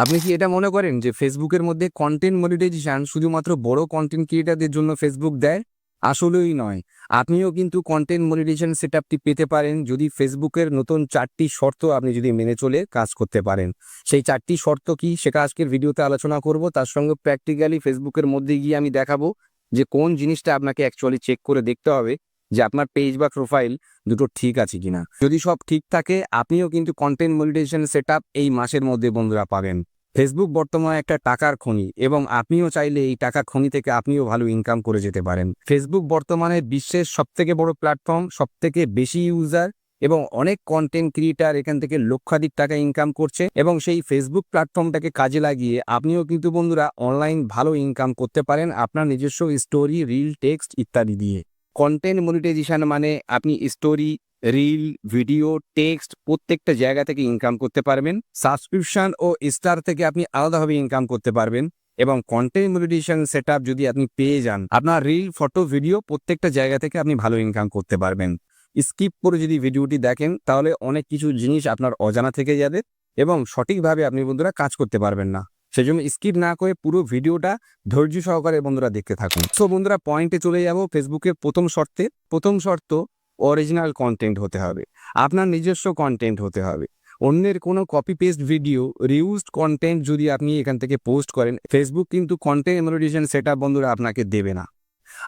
আপনি কি এটা মনে করেন যে ফেসবুকের মধ্যে কন্টেন্ট মনিটাইজেশন শুধুমাত্র বড় কন্টেন্ট ক্রিয়েটারদের জন্য ফেসবুক দেয়? আসলেই নয়। আপনিও কিন্তু কন্টেন্ট মনিটাইজেশন সেটআপটি পেতে পারেন যদি ফেসবুকের নতুন চারটি শর্ত আপনি যদি মেনে চলে কাজ করতে পারেন। সেই চারটি শর্ত কি সেটা আজকের ভিডিওতে আলোচনা করব। তার সঙ্গে প্র্যাকটিক্যালি ফেসবুকের মধ্যে গিয়ে আমি দেখাবো যে কোন জিনিসটা আপনাকে অ্যাকচুয়ালি চেক করে দেখতে হবে। যে আপনার পেজ বা প্রোফাইল দুটো ঠিক আছে কিনা। যদি সব ঠিক থাকে, আপনিও কিন্তু কন্টেন্ট মনিটাইজেশন সেটআপ এই মাসের মধ্যে বন্ধুরা পাবেন। ফেসবুক বর্তমানে একটা টাকার খনি এবং আপনিও চাইলে এই টাকা খনি থেকে আপনিও ভালো ইনকাম করে যেতে পারেন। ফেসবুক বর্তমানে বিশ্বের সবথেকে বড় প্ল্যাটফর্ম সবথেকে বেশি ইউজার এবং অনেক কন্টেন্ট ক্রিয়েটার এখান থেকে লক্ষাধিক টাকা ইনকাম করছে এবং সেই ফেসবুক প্ল্যাটফর্মটাকে কাজে লাগিয়ে আপনিও কিন্তু বন্ধুরা অনলাইন ভালো ইনকাম করতে পারেন আপনার নিজস্ব স্টোরি রিল টেক্সট ইত্যাদি দিয়ে। কন্টেন্ট মনিটাইজেশন মানে আপনি স্টোরি রিল ভিডিও টেক্সট প্রত্যেকটা জায়গা থেকে ইনকাম করতে পারবেন। সাবস্ক্রিপশন ও স্টার থেকে আপনি আলাদাভাবে ইনকাম করতে পারবেন এবং কন্টেন্ট মনিটাইজেশন সেট যদি আপনি পেয়ে যান, আপনার রিল ফটো ভিডিও প্রত্যেকটা জায়গা থেকে আপনি ভালো ইনকাম করতে পারবেন। স্কিপ করে যদি ভিডিওটি দেখেন, তাহলে অনেক কিছু জিনিস আপনার অজানা থেকে যাবে এবং সঠিকভাবে আপনি বন্ধুরা কাজ করতে পারবেন না। সেজন্য স্কিপ না করে পুরো ভিডিওটা ধৈর্য সহকারে বন্ধুরা দেখতে থাকুন। সো বন্ধুরা পয়েন্টে চলে যাব ফেসবুকের প্রথম শর্তে। প্রথম শর্ত অরিজিনাল কন্টেন্ট হতে হবে। আপনার নিজস্ব কন্টেন্ট হতে হবে। অন্যের কোনো copy paste video reused content যদি আপনি এখান থেকে পোস্ট করেন ফেসবুক কিন্তু কন্টেন্ট মনিটাইজেশন সেটা বন্ধুরা আপনাকে দেবে না।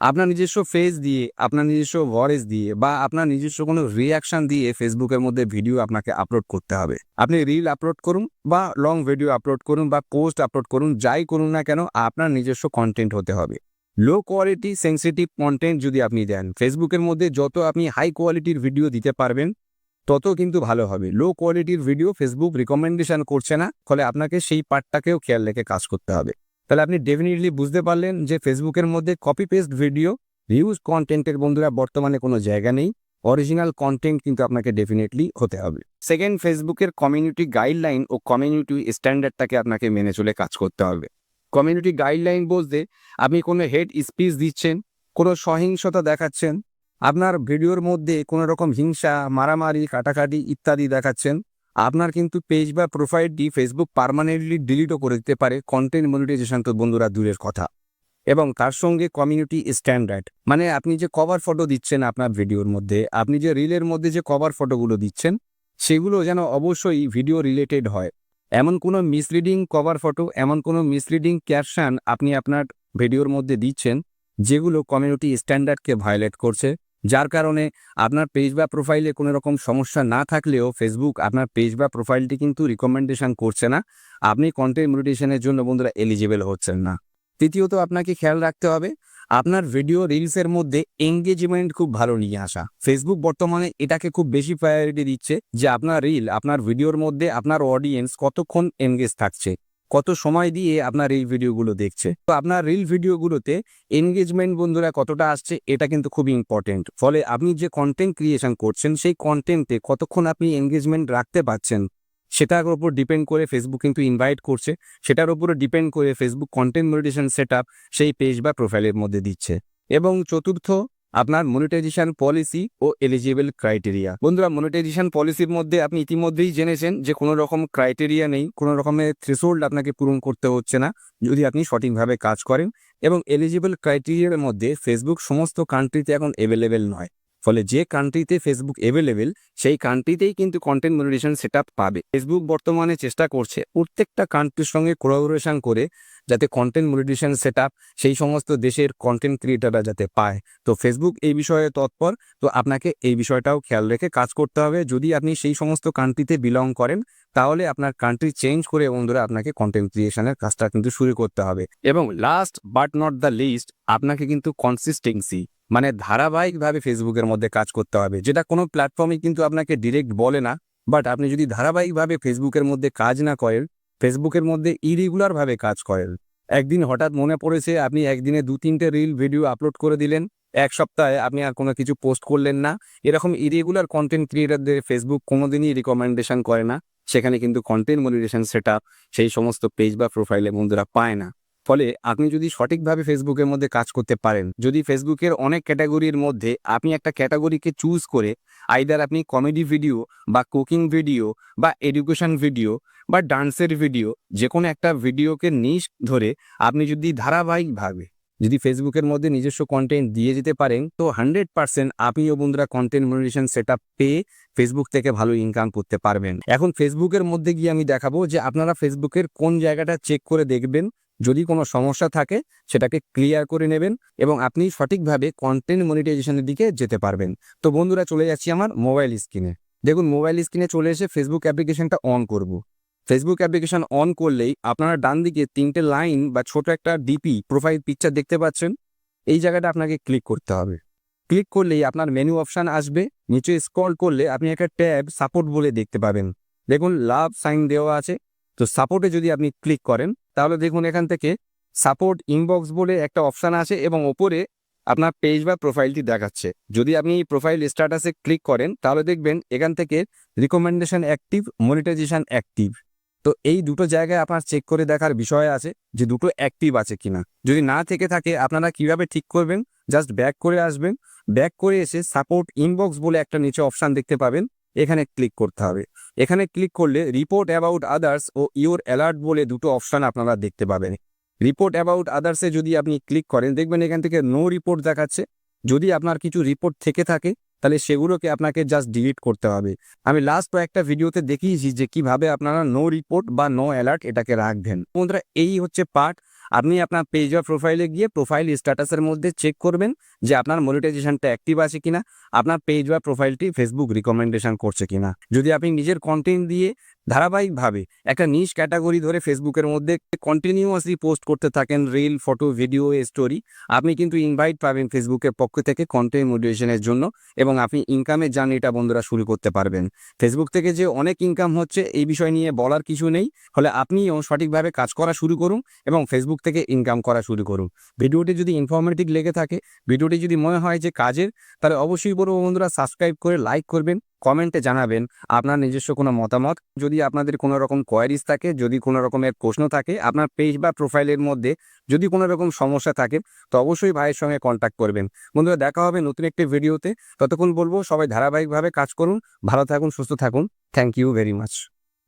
আপনার নিজস্ব ফেস দিয়ে, আপনার নিজস্ব ভয়েস দিয়ে বা আপনার নিজস্ব কোনো রিয়াকশন দিয়ে ফেসবুকের মধ্যে ভিডিও আপনাকে আপলোড করতে হবে। আপনি রিল আপলোড করুন বা লং ভিডিও আপলোড করুন বা পোস্ট আপলোড করুন, যাই করুন না কেন, আপনার নিজস্ব কন্টেন্ট হতে হবে। লো কোয়ালিটি সেন্সিটিভ কন্টেন্ট যদি আপনি দেন ফেসবুকের মধ্যে যত আপনি হাই কোয়ালিটির ভিডিও দিতে পারবেন, তত কিন্তু ভালো হবে। লো কোয়ালিটির ভিডিও ফেসবুক রিকমেন্ডেশন করছে না, ফলে আপনাকে সেই পার্টটাকেও খেয়াল রেখে কাজ করতে হবে। তাহলে আপনি ডেফিনেটলি বুঝতে পারলেন যে ফেসবুকের মধ্যে কপি পেস্ট ভিডিও রিউজ কন্টেন্টের বন্ধুরা বর্তমানে কোনো জায়গা নেই। অরিজিনাল কন্টেন্ট কিন্তু আপনাকে ডেফিনেটলি হতে হবে। সেকেন্ড ফেসবুকের কমিউনিটি গাইডলাইন ও কমিউনিটি স্ট্যান্ডার্ডটাকে আপনাকে মেনে চলে কাজ করতে হবে। কমিউনিটি গাইডলাইন বলতে আপনি কোনো হেড স্পিচ দিচ্ছেন, কোনো সহিংসতা দেখাচ্ছেন, আপনার ভিডিওর মধ্যে কোনো রকম হিংসা, মারামারি, কাটাকাটি ইত্যাদি দেখাচ্ছেন আপনার কিন্তু পেজ বা প্রোফাইলটি ফেসবুক পার্মানেন্টলি ডিলিটও করে দিতে পারে কন্টেন্ট মনিটাইজেশন তো বন্ধুরা দূরের কথা। এবং তার সঙ্গে কমিউনিটি স্ট্যান্ডার্ড মানে আপনি যে কভার ফটো দিচ্ছেন আপনার ভিডিওর মধ্যে, আপনি যে রিলের মধ্যে যে কভার ফটোগুলো দিচ্ছেন, সেগুলো যেন অবশ্যই ভিডিও রিলেটেড হয়। এমন কোনো মিসলিডিং কভার ফটো এমন কোনো মিসলিডিং ক্যাপশন আপনি আপনার ভিডিওর মধ্যে দিচ্ছেন, যেগুলো কমিউনিটি স্ট্যান্ডার্ডকে ভায়োলেট করছে। যার কারণে আপনার পেজ বা প্রোফাইলে কোনো রকম সমস্যা না থাকলেও ফেসবুক আপনার পেজ বা প্রোফাইলটি কিন্তু রিকমেন্ডেশন করছে না। আপনি কন্টেন্ট মনিটেশনের জন্য বন্ধুরা এলিজিবল হচ্ছেন না। তৃতীয়ত আপনাকে খেয়াল রাখতে হবে, আপনার ভিডিও রিলসের মধ্যে এঙ্গেজমেন্ট খুব ভালো নিয়ে আসা। ফেসবুক বর্তমানে এটাকে খুব বেশি প্রায়োরিটি দিচ্ছে যে আপনার রিল আপনার ভিডিওর মধ্যে আপনার অডিয়েন্স কতক্ষণ এঙ্গেজ থাকছে। কত সময় দিয়ে আপনার এই ভিডিওগুলো দেখছে। তো আপনার রিল ভিডিওগুলোতে এনগেজমেন্ট বন্ধুরা কতটা আসছে, এটা কিন্তু খুব ইম্পর্টেন্ট ফলে আপনি যে কন্টেন্ট ক্রিয়েশন করছেন, সেই কন্টেন্টে কতক্ষণ আপনি এনগেজমেন্ট রাখতে পারছেন, সেটার উপর ডিপেন্ড করে ফেসবুক কিন্তু ইনভাইট করছে। সেটার উপরে ডিপেন্ড করে ফেসবুক কন্টেন্ট মনিটেশন সেট সেই পেজ বা প্রোফাইলের মধ্যে দিচ্ছে। এবং চতুর্থ আপনার মনিটাইজেশন পলিসি ও এলিজিবল ক্রাইটেরিয়া বন্ধুরা মনিটাইজেশন পলিসির মধ্যে আপনি ইতিমধ্যেই জেনেছেন যে কোনো রকম ক্রাইটেরিয়া নেই, কোনো রকমের থ্রেশোল্ড আপনাকে পূরণ করতে হচ্ছে না, যদি আপনি সঠিকভাবে কাজ করেন এবং এলিজিবল ক্রাইটেরিয়ার মধ্যে ফেসবুক সমস্ত কান্ট্রিতে এখন অ্যাভেলেবেল নয়। ফলে যে কান্ট্রিতে ফেসবুক অ্যাভেলেবেল সেই কান্ট্রিতেই কিন্তু কন্টেন্ট মনিটেশন সেট পাবে। ফেসবুক বর্তমানে চেষ্টা করছে প্রত্যেকটা কান্ট্রির সঙ্গে কোলাবোরেশন করে যাতে কন্টেন্ট মনিটেশন সেট সেই সমস্ত দেশের কন্টেন্ট ক্রিয়েটাররা যাতে পায়। তো ফেসবুক এই বিষয়ে তৎপর, তো আপনাকে এই বিষয়টাও খেয়াল রেখে কাজ করতে হবে। যদি আপনি সেই সমস্ত কান্ট্রিতে বিলং করেন, তাহলে আপনার কান্ট্রি চেঞ্জ করে বন্ধুরা আপনাকে কন্টেন্ট ক্রিয়েশনের কাজটা কিন্তু শুরু করতে হবে। এবং last but not the least আপনাকে কিন্তু কনসিস্টেন্সি মানে ধারাবাহিকভাবে ফেসবুকের মধ্যে কাজ করতে হবে। যেটা কোনো প্ল্যাটফর্মে কিন্তু আপনাকে ডিরেক্ট বলে না বাট আপনি যদি ধারাবাহিকভাবে ফেসবুকের মধ্যে কাজ না করেন ফেসবুকের মধ্যে ইরেগুলারভাবে কাজ করেন। একদিন হঠাৎ মনে পড়েছে, আপনি একদিনে দু তিনটে রিল, ভিডিও আপলোড করে দিলেন। এক সপ্তাহে আপনি আর কোনো কিছু পোস্ট করলেন না। এরকম ইরেগুলার কন্টেন্ট ক্রিয়েটারদের ফেসবুক কোনোদিনই রিকমেন্ডেশন করে না। সেখানে কিন্তু কন্টেন্ট মনিটেশন সেটা, সেই সমস্ত পেজ বা প্রোফাইলে বন্ধুরা পায় না। ফলে আপনি যদি সঠিকভাবে ফেসবুকের মধ্যে কাজ করতে পারেন, যদি ফেসবুকের অনেক ক্যাটাগরির মধ্যে আপনি একটা ক্যাটাগরিকে চুজ করে আইদার আপনি কমেডি ভিডিও বা কুকিং ভিডিও বা এডুকেশন ভিডিও বা ডান্সের ভিডিও যে কোনো একটা ভিডিওকে নিশ ধরে আপনি যদি ধারাবাহিকভাবে যদি ফেসবুকের মধ্যে নিজস্ব কন্টেন্ট দিয়ে যেতে পারেন, তো হান্ড্রেড পার্সেন্ট আপনি ও বন্ধুরা কন্টেন্ট মনিটেশন সেট পেয়ে ফেসবুক থেকে ভালো ইনকাম করতে পারবেন। এখন ফেসবুকের মধ্যে গিয়ে আমি দেখাবো যে আপনারা ফেসবুকের কোন জায়গাটা চেক করে দেখবেন, যদি কোনো সমস্যা থাকে সেটাকে ক্লিয়ার করে নেবেন এবং আপনি সঠিকভাবে কন্টেন্ট মনিটাইজেশনের দিকে যেতে পারবেন। তো বন্ধুরা চলে যাচ্ছি আমার মোবাইল স্ক্রিনে দেখুন মোবাইল স্ক্রিনে চলে এসে ফেসবুক অ্যাপ্লিকেশনটা অন করব। ফেসবুক অ্যাপ্লিকেশন অন করলেই আপনারা ডান দিকে তিনটে লাইন বা ছোট একটা ডিপি প্রোফাইল পিকচার দেখতে পাচ্ছেন। এই জায়গাটা আপনাকে ক্লিক করতে হবে। ক্লিক করলেই আপনার মেনু অপশান আসবে। নিচে স্ক্রল করলে আপনি একটা ট্যাব সাপোর্ট বলে দেখতে পাবেন। দেখুন লাভ সাইন দেওয়া আছে। তো সাপোর্টে যদি আপনি ক্লিক করেন, তাহলে দেখুন এখান থেকে সাপোর্ট ইনবক্স বলে একটা অপশান আছে এবং ওপরে আপনার পেজ বা প্রোফাইলটি দেখাচ্ছে। যদি আপনি এই প্রোফাইল স্ট্যাটাসে ক্লিক করেন, তাহলে দেখবেন এখান থেকে রিকমেন্ডেশন অ্যাক্টিভ মনিটাইজেশন অ্যাক্টিভ তো এই দুটো জায়গায় আপনার চেক করে দেখার বিষয় আছে যে দুটো অ্যাক্টিভ আছে কিনা। যদি না থেকে থাকে, আপনারা কীভাবে ঠিক করবেন? জাস্ট ব্যাক করে আসবেন। ব্যাক করে এসে সাপোর্ট ইনবক্স বলে একটা নিচে অপশান দেখতে পাবেন। এখানে ক্লিক করতে হবে। এখানে ক্লিক করলে রিপোর্ট অ্যাবাউট আদার্স ও ইওর অ্যালার্ট বলে দুটো অপশান আপনারা দেখতে পাবেন। রিপোর্ট অ্যাবাউট আদার্সে যদি আপনি ক্লিক করেন, দেখবেন এখান থেকে নো রিপোর্ট দেখাচ্ছে। যদি আপনার কিছু রিপোর্ট থেকে থাকে তাহলে সেগুলোকে আপনাকে জাস্ট ডিলিট করতে হবে। আমি লাস্ট কয়েকটা ভিডিওতে দেখিয়েছি যে কীভাবে আপনারা নো রিপোর্ট বা নো অ্যালার্ট এটাকে রাখবেন। বন্ধুরা, এই হচ্ছে পার্ট আপনি আপনার পেজ বা প্রোফাইলে গিয়ে প্রোফাইল স্ট্যাটাসের মধ্যে চেক করবেন যে আপনার মনিটাইজেশনটা অ্যাক্টিভ আছে কিনা, আপনার পেজ বা প্রোফাইলটি ফেসবুক রিকমেন্ডেশন করছে কিনা। যদি আপনি নিজের কন্টেন্ট দিয়ে ধারাবাহিকভাবে একটা নিশ ক্যাটাগরি ধরে ফেসবুকের মধ্যে কন্টিনিউয়াসলি পোস্ট করতে থাকেন রিল ফটো ভিডিও স্টোরি আপনি কিন্তু ইনভাইট পাবেন ফেসবুকের পক্ষ থেকে কন্টেন্ট মোটিভেশনের জন্য এবং আপনি ইনকামের জার্নিটা বন্ধুরা শুরু করতে পারবেন। ফেসবুক থেকে যে অনেক ইনকাম হচ্ছে এই বিষয় নিয়ে বলার কিছু নেই। ফলে আপনিও সঠিকভাবে কাজ করা শুরু করুন এবং ফেসবুক থেকে ইনকাম করা শুরু করুন। ভিডিওটি যদি ইনফরমেটিভ লেগে থাকে, ভিডিওটি যদি মনে হয় যে কাজের, তাহলে অবশ্যই বলব বন্ধুরা সাবস্ক্রাইব করে লাইক করবেন। কমেন্টে জানাবেন আপনার নিজস্ব কোনো মতামত। যদি আপনাদের কোনো রকম কোয়ারিজ থাকে, যদি কোনো রকমের প্রশ্ন থাকে, আপনার পেজ বা প্রোফাইলের মধ্যে যদি কোনো রকম সমস্যা থাকে, তো অবশ্যই ভাইয়ের সঙ্গে কন্ট্যাক্ট করবেন। বন্ধুরা, দেখা হবে নতুন একটি ভিডিওতে ততক্ষণ বলব, সবাই ধারাবাহিকভাবে কাজ করুন, ভালো থাকুন, সুস্থ থাকুন। Thank you very much